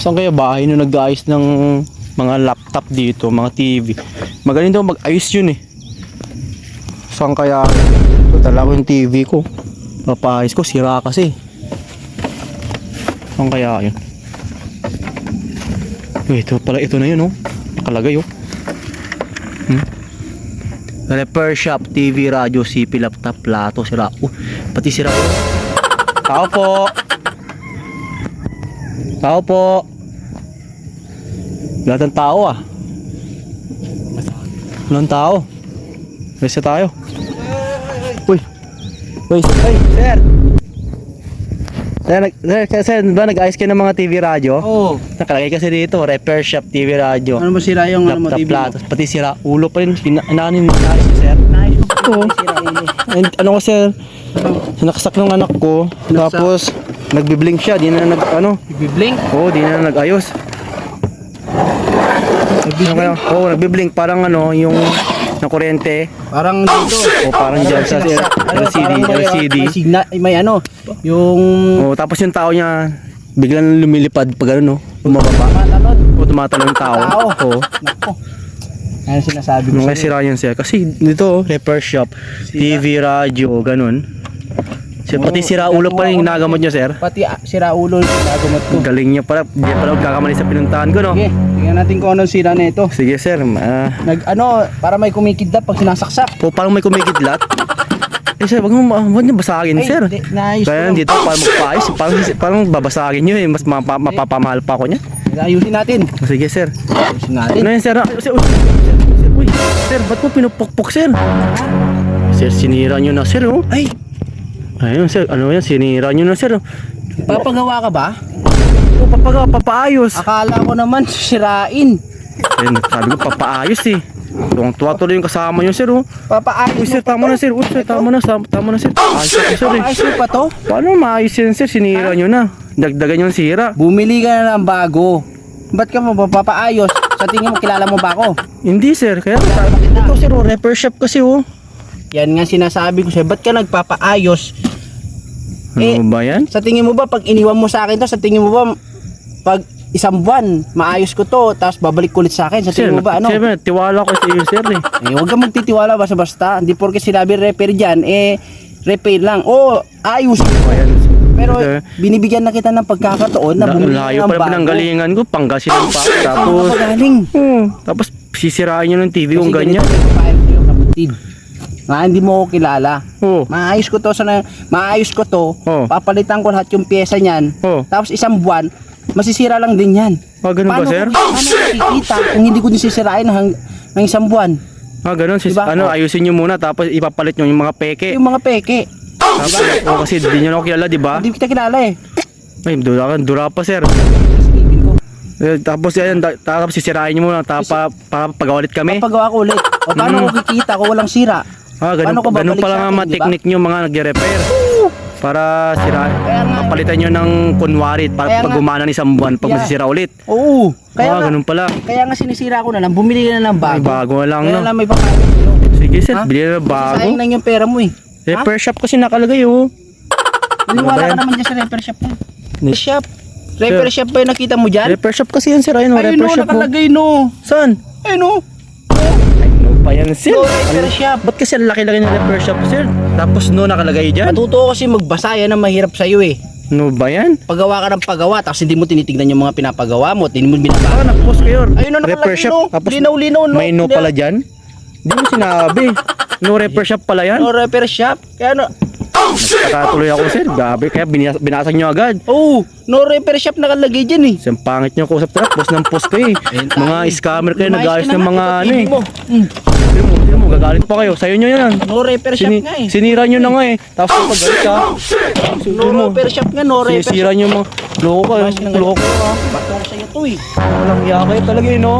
Saan kaya bahay nung nag-ayos ng mga laptop dito, mga TV? Magaling daw mag-ayos yun eh. Saan kaya? Ito talaga yung TV ko. Papayos ko, sira kasi. Saan kaya yun? Uy, ito pala, ito na yun oh. Nakalagay oh. Hmm? Repair shop, TV, radio, CP, laptop, plato, sira. Uh, pati sira. Tao po. Tao po. Lahat ng tao ah. Walang tao. Resa tayo. Uy. Uy, ay, sir. Sir, nag, sir, sir, ba nag-ayos kayo ng mga TV radyo? Oo. Nakalagay kasi dito, repair shop TV radyo. Ano ba sira yung ano mo, TV platos, pati sira ulo pa rin. Pina, inanin mo na si sir. Nice. Oo. Sira ulo. And, ano ko sir, nakasak ng anak ko, Naksak? tapos nagbiblink siya, di na nag, ano, Biblink. oo, di na nag-ayos. Ano kaya? Oo, nagbiblink, parang ano, yung na kuryente, Parang dito. o parang dyan sa Ano, LCD, LCD. May, signa, may ano, yung Oo, tapos yung tao niya, biglang lumilipad pag ano, no, bumababa. matalon. O tumatalon yung tao. Tao. Oo. Nako. Ano sinasabi ko sa'yo? sira yun siya. Kasi dito, repair shop, TV, radio, ganun. Siya, pati sira ulo pa rin nagamot niya, sir. Pati ah, sira ulo yung ginagamat ko. Galing niya pala. Hindi pala magkakamali sa pinuntahan ko, no? Sige, tingnan natin kung anong sira nito. Sige, sir. Ah, Nag ano, para may kumikidlap pag sinasaksak. po, parang may kumikidlat. Eh, sir, wag mo, ma- wag niyo basagin, sir. di- naayos ko Kaya lang. dito, parang magpaayos. Parang, parang babasagin niyo, eh. Mas mapa, mapapamahal pa ako niya. Ayusin natin. Sige, sir. Ayusin natin. Ano yan, sir? Ah, Sir, uy, sir, sir, uy, sir, ba't mo pinupukpok, sir? Sir, sinira niyo na, sir, oh. Ay, Ayun, sir. Ano yan? Sinira niyo na, sir. oh. papagawa ka ba? O, papaga, papaayos. Akala ko naman sirain. Ayun, sabi ko, papaayos eh. Tuwang tuwa tuloy yung kasama niyo, sir, oh. Papaayos Uy, sir, tama na, sir. Uy, sir, tama na, sam- tama na, sir. Ayos ako, sir, eh. Papaayos mo pa to? Paano maayos yan, sir? Sinira niyo na. Dagdagan yung sira. Bumili ka na ng bago. Ba't ka mo papaayos? Sa tingin mo, kilala mo ba ako? Hindi, sir. Kaya, ito, sir, oh, repair shop kasi, oh. Yan nga sinasabi ko sa'yo. Ba't ka nagpapaayos? Eh, Ano ba yan? Sa tingin mo ba, pag iniwan mo sa akin to, sa tingin mo ba, pag isang buwan, maayos ko to, tapos babalik kulit sa akin, sa Sir, tingin mo ba, ano? sir, tiwala ko sa iyo, sir, eh. Eh, huwag kang magtitiwala basta-basta. Hindi porke sinabi repair dyan, eh, repair lang. Oo, ayos. Ayan, Pero sir. binibigyan na kita ng pagkakataon na bumili layo ng bago. ko. Pangasinan pa. ako. Saan Tapos, ka pa galing? hmm, tapos sisirain niyo ng TV kung Kasi ganyan. ganito yung papayo sa'yo, kapatid. Nga, hindi mo ako kilala. Oh, Maayos ko to sa na, maayos ko to. Oh. Papalitan ko lahat yung pyesa niyan. oh. Tapos isang buwan, masisira lang din yan. Ah, ganun ba, paano, sir? ko- Paano ko kikita kung hindi ko din sisirain ng, ng isang buwan? Ah, ganun. Sis, Diba? ano, Oh. ayusin niyo muna tapos ipapalit niyo yung mga peke. Yung mga peke. Tapos, oh, kasi di niyo na ako kilala, di ba? Hindi kita kilala eh. Ay, dura, dura pa, sir. Ko. Eh, tapos yan, ta- tapos sisirain niyo muna tapos para pagawalit kami. Papagawa ko ulit. O paano Mm. ko kikita kung walang sira? Ah, ganun, paano ko ganun pala nga mga technique niyo mga nagre-repair. Para sira, Kaya nga, papalitan niyo ng kunwari para pag nga- gumana ng isang buwan pag Yeah. masisira ulit. Oo. Kaya ah, nga, ganun pala. kaya nga sinisira ko na lang. Bumili ka na ng Ay, bago. bago na lang, Kaya no? lang may sa'yo. Sige, sir, Ha? bili na Kasi bago. Sayang lang yung pera mo eh. Repair shop kasi nakalagay, oh. Naniwala ba ka yan? naman dyan sa repair shop na. Ni- Shop. Repair shop ba yung nakita mo dyan? Repair shop kasi yan, sir. Ayun, oh, Ayun repair no, shop, oh. nakalagay no. Saan? Ayun no. Ano pa yan, sir? No repair shop. Ba't kasi ang laki-laki ng repair shop, sir? Tapos no nakalagay dyan? Matuto kasi magbasa yan ang mahirap sa'yo eh. No ba yan? Paggawa ka ng paggawa tapos hindi mo tinitignan yung mga pinapagawa mo, hindi mo Ah, binabasa. nag-post kayo. Ayun na repair nakalagay shop. no. Tapos Linaw-linaw no. may no pala dyan? Hindi mo sinabi. No repair shop pala yan? No repair shop. Kaya no. Nakatuloy ako, sir. Gabi, kaya binas binasag nyo agad. Oh, no repair shop nakalagay dyan eh. Isang pangit nyo ko sa trap. Post ng post kayo eh. Mga scammer kayo, nag-ayos ka na ng mga ano eh. mo. Hmm. Sino mo, gagalit pa kayo. Sa'yo nyo yan. No repair shop Sini nga eh. sinira nyo na nga eh. Tapos kapag galit ka, No repair shop nga, no repair sinisira shop. nyo mga loko nang Loko. Bato ko sa'yo to eh. Walang iya kayo talaga eh, no?